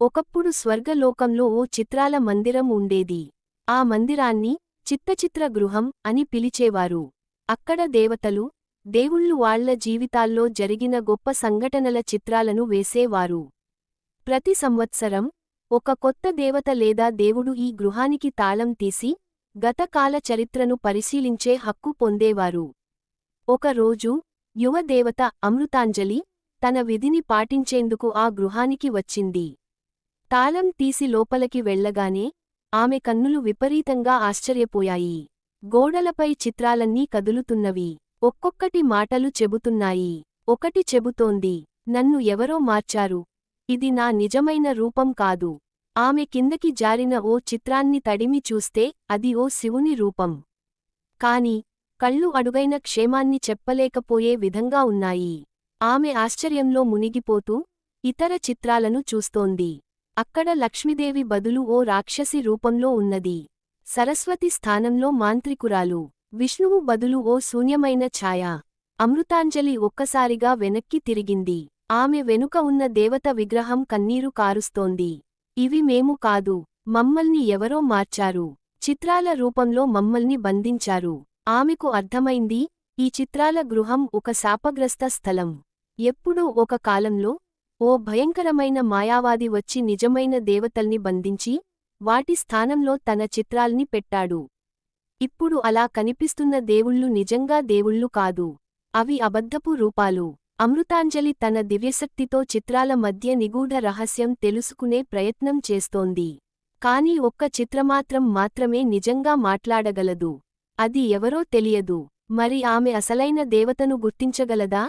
ఒకప్పుడు స్వర్గలోకంలో ఓ చిత్రాల మందిరం ఉండేది. ఆ మందిరాన్ని చిత్తచిత్ర గృహం అని పిలిచేవారు. అక్కడ దేవతలు దేవుళ్ళు వాళ్ళ జీవితాల్లో జరిగిన గొప్ప సంఘటనల చిత్రాలను వేసేవారు. ప్రతి సంవత్సరం ఒక కొత్త దేవత లేదా దేవుడు ఈ గృహానికి తాళం తీసి గతకాల చరిత్రను పరిశీలించే హక్కు పొందేవారు. ఒకరోజు యువ దేవత అమృతాంజలి తన విధిని పాటించేందుకు ఆ గృహానికి వచ్చింది. తాళం తీసి లోపలికి వెళ్ళగానే ఆమె కన్నులు విపరీతంగా ఆశ్చర్యపోయాయి. గోడలపై చిత్రాలన్నీ కదులుతున్నవి. ఒక్కొక్కటి మాటలు చెబుతున్నాయి. ఒకటి చెబుతోంది. నన్ను ఎవరో మార్చారు. ఇది నా నిజమైన రూపం కాదు. ఆమె కిందకి జారిన ఓ చిత్రాన్ని తడిమి చూస్తే అది ఓ శివుని రూపం. కాని కళ్ళు అడుగైన క్షేమాన్ని చెప్పలేకపోయే విధంగా ఉన్నాయి. ఆమె ఆశ్చర్యంలో మునిగిపోతూ ఇతర చిత్రాలను చూస్తోంది. అక్కడ లక్ష్మీదేవి బదులు ఓ రాక్షసి రూపంలో ఉన్నది. సరస్వతి స్థానంలో మాంత్రికురాలు. విష్ణువు బదులు ఓ శూన్యమైన ఛాయ. అమృతాంజలి ఒక్కసారిగా వెనక్కి తిరిగింది. ఆమె వెనుక ఉన్న దేవత విగ్రహం కన్నీరు కారుస్తోంది. ఇవి మేము కాదు. మమ్మల్ని ఎవరో మార్చారు. చిత్రాల రూపంలో మమ్మల్ని బంధించారు. ఆమెకు అర్థమైంది ఈ చిత్రాల గృహం ఒక శాపగ్రస్త స్థలం. ఎప్పుడూ ఒక కాలంలో ఓ భయంకరమైన మాయావాది వచ్చి నిజమైన దేవతల్ని బంధించి వాటి స్థానంలో తన చిత్రాల్ని పెట్టాడు. ఇప్పుడు అలా కనిపిస్తున్న దేవుళ్ళు నిజంగా దేవుళ్ళు కాదు. అవి అబద్ధపు రూపాలు. అమృతాంజలి తన దివ్యశక్తితో చిత్రాల మధ్య నిగూఢ రహస్యం తెలుసుకునే ప్రయత్నం చేస్తోంది. కాని ఒక్క చిత్రమాత్రం మాత్రమే నిజంగా మాట్లాడగలదు. అది ఎవరో తెలియదు. మరి ఆమె అసలైన దేవతను గుర్తించగలదా?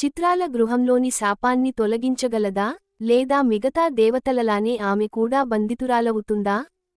చిత్రాల గృహంలోని శాపాన్ని తొలగించగలదా? లేదా మిగతా దేవతలలానే ఆమె కూడా బంధితురాలవుతుందా?